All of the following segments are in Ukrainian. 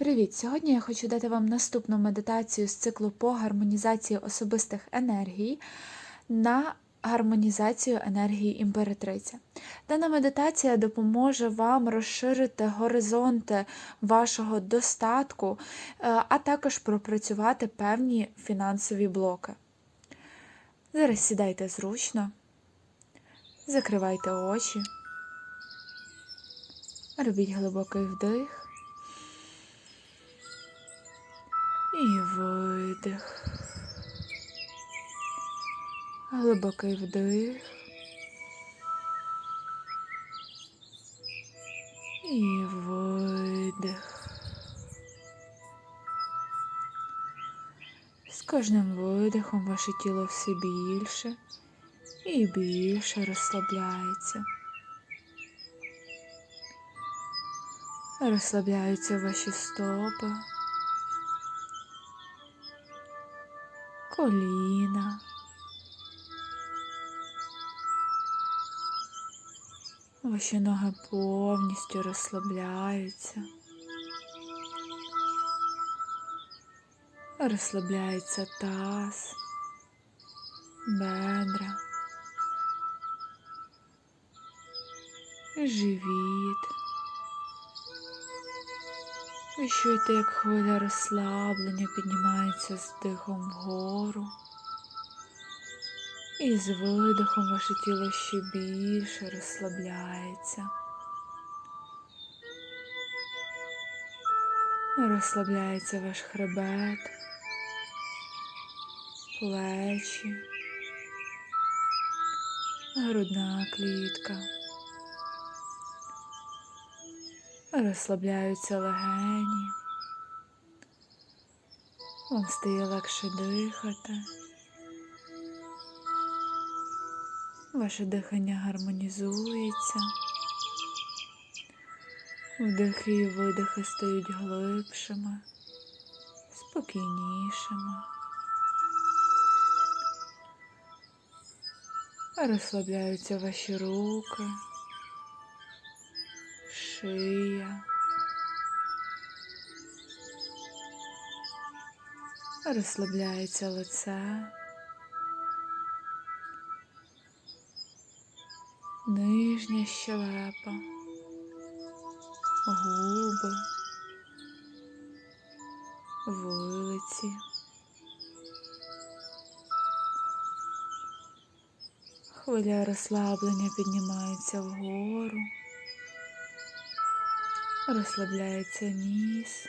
Привіт! Сьогодні я хочу дати вам наступну медитацію з циклу по гармонізації особистих енергій на гармонізацію енергії імператриця. Дана медитація допоможе вам розширити горизонти вашого достатку, е, а також пропрацювати певні фінансові блоки. Зараз сідайте зручно, закривайте очі, робіть глибокий вдих. І видих. Глибокий вдих. І видих. З кожним видихом ваше тіло все більше і більше розслабляється. Розслабляються ваші стопи. Коліна. Ваші ноги повністю розслабляються. Розслабляється таз, бедра, живіт. Ви чуєте, як хвиля розслаблення піднімається з дихом вгору. І з видихом ваше тіло ще більше розслабляється. Розслабляється ваш хребет, плечі, грудна клітка. Розслабляються легені. Вам стає легше дихати. Ваше дихання гармонізується. Вдихи і видихи стають глибшими, спокійнішими. Розслабляються ваші руки шия. Розслабляється лице, нижня щелепа, губи, вилиці. Хвиля розслаблення піднімається вгору розслабляється ніс,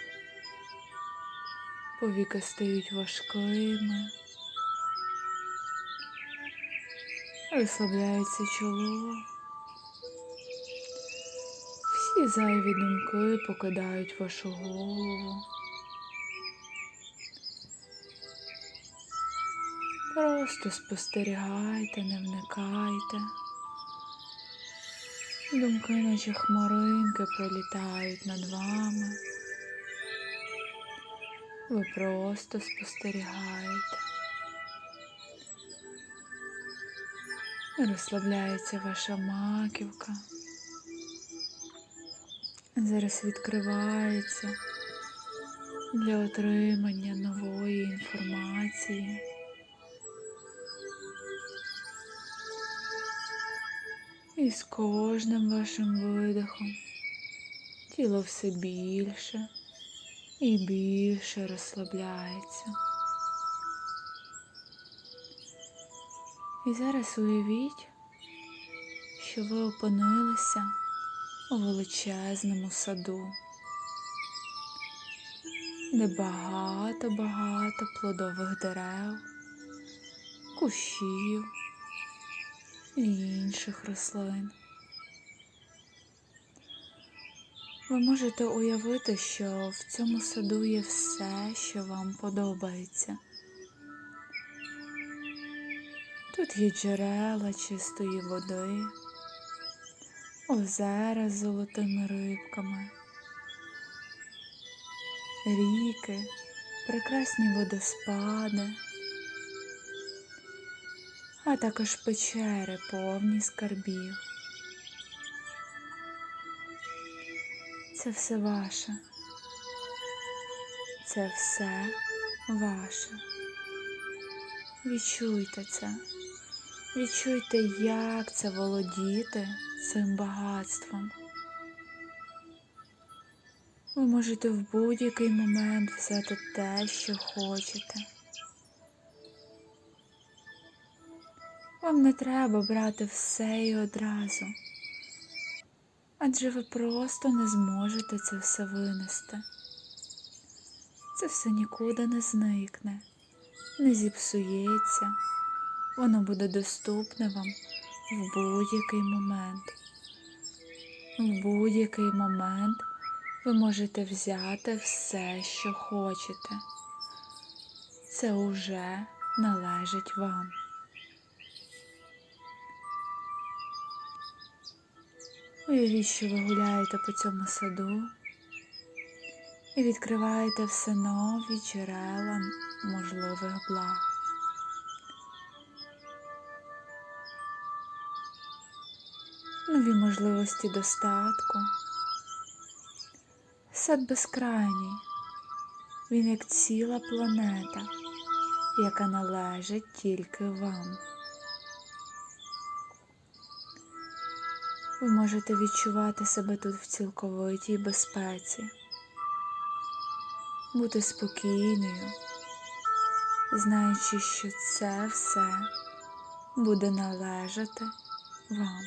повіки стають важкими, розслабляється чоло. Всі зайві думки покидають вашу голову. Просто спостерігайте, не вникайте. Думки, наче хмаринки пролітають над вами. Ви просто спостерігаєте. Розслабляється ваша маківка. Зараз відкривається для отримання нової інформації. І з кожним вашим видихом тіло все більше і більше розслабляється. І зараз уявіть, що ви опинилися у величезному саду, де багато-багато плодових дерев, кущів і інших рослин. Ви можете уявити, що в цьому саду є все, що вам подобається. Тут є джерела чистої води, озера з золотими рибками, ріки, прекрасні водоспади а також печери повні скарбів. Це все ваше. Це все ваше. Відчуйте це. Відчуйте, як це володіти цим багатством. Ви можете в будь-який момент взяти те, що хочете. Вам не треба брати все і одразу, адже ви просто не зможете це все винести. Це все нікуди не зникне, не зіпсується, воно буде доступне вам в будь-який момент. В будь-який момент ви можете взяти все, що хочете. Це уже належить вам. Уявіть, що ви гуляєте по цьому саду і відкриваєте все нові джерела можливих благ. Нові можливості достатку. Сад безкрайній. Він як ціла планета, яка належить тільки вам. Ви можете відчувати себе тут в цілковитій безпеці, бути спокійною, знаючи, що це все буде належати вам.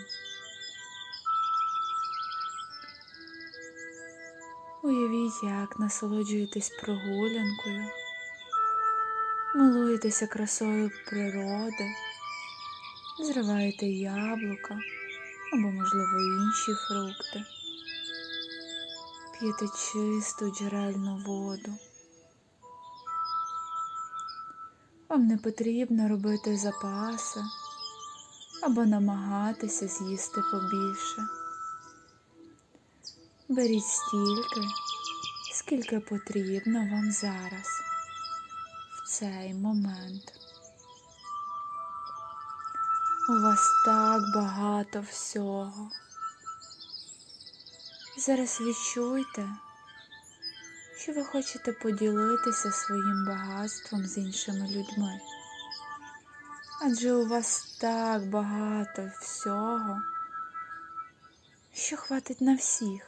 Уявіть, як насолоджуєтесь прогулянкою, милуєтеся красою природи, зриваєте яблука або, можливо, інші фрукти, п'єте чисту джерельну воду. Вам не потрібно робити запаси або намагатися з'їсти побільше. Беріть стільки, скільки потрібно вам зараз, в цей момент. У вас так багато всього. Зараз відчуйте, що ви хочете поділитися своїм багатством з іншими людьми. Адже у вас так багато всього, що хватить на всіх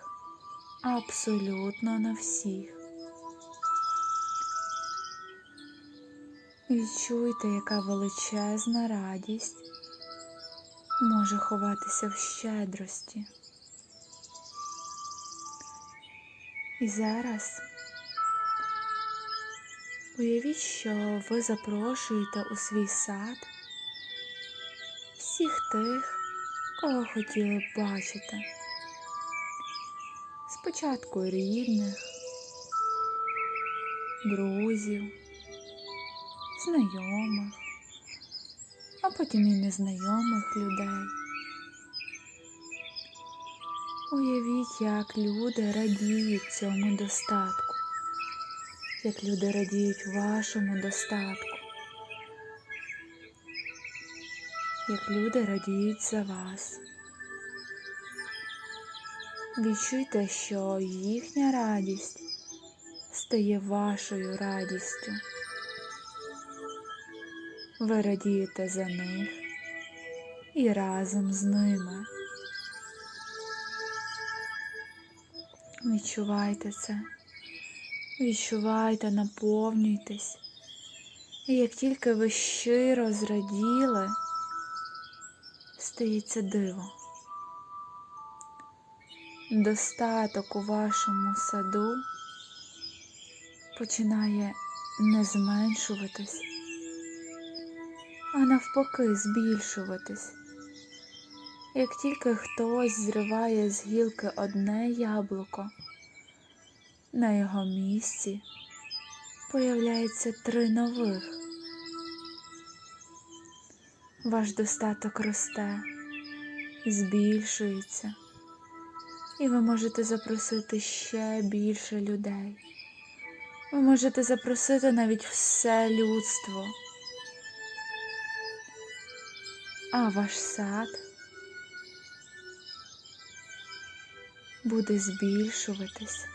абсолютно на всіх. Відчуйте, яка величезна радість може ховатися в щедрості. І зараз уявіть, що ви запрошуєте у свій сад всіх тих, кого хотіли б бачити. Спочатку рідних, друзів, знайомих, а потім і незнайомих людей. Уявіть, як люди радіють цьому достатку, як люди радіють вашому достатку, як люди радіють за вас. Відчуйте, що їхня радість стає вашою радістю. Ви радієте за них і разом з ними. Відчувайте це, відчувайте, наповнюйтесь. І як тільки ви щиро зраділи, стається диво достаток у вашому саду починає не зменшуватись, а навпаки збільшуватись. Як тільки хтось зриває з гілки одне яблуко, на його місці появляється три нових. Ваш достаток росте, збільшується і ви можете запросити ще більше людей. Ви можете запросити навіть все людство. А ваш сад буде збільшуватись.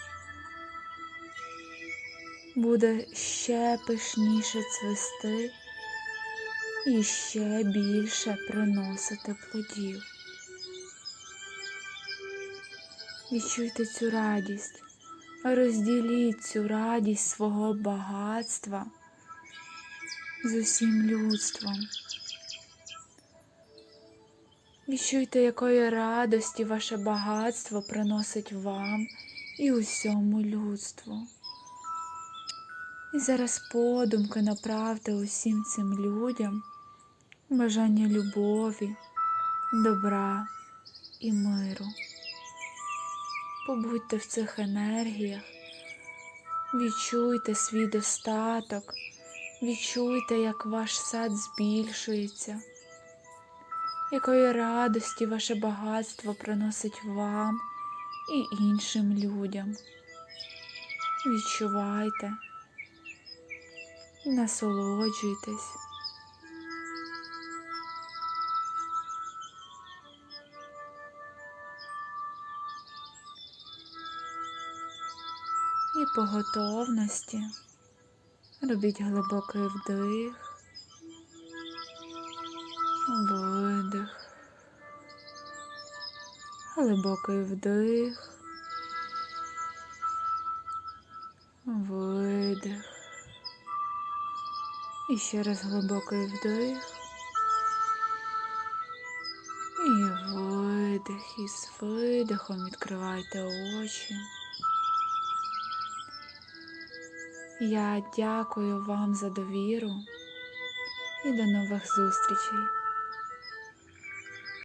буде ще пишніше цвісти і ще більше приносити плодів. Відчуйте цю радість, розділіть цю радість свого багатства з усім людством. Відчуйте, якої радості ваше багатство приносить вам і усьому людству. І зараз подумки направте усім цим людям бажання любові, добра і миру. Побудьте в цих енергіях, відчуйте свій достаток, відчуйте, як ваш сад збільшується, якої радості ваше багатство приносить вам і іншим людям. Відчувайте, насолоджуйтесь. І по готовності робіть глибокий вдих, глибокий вдих, видих. І ще раз глибокий вдих. І видих. І з видихом відкривайте очі. Я дякую вам за довіру і до нових зустрічей.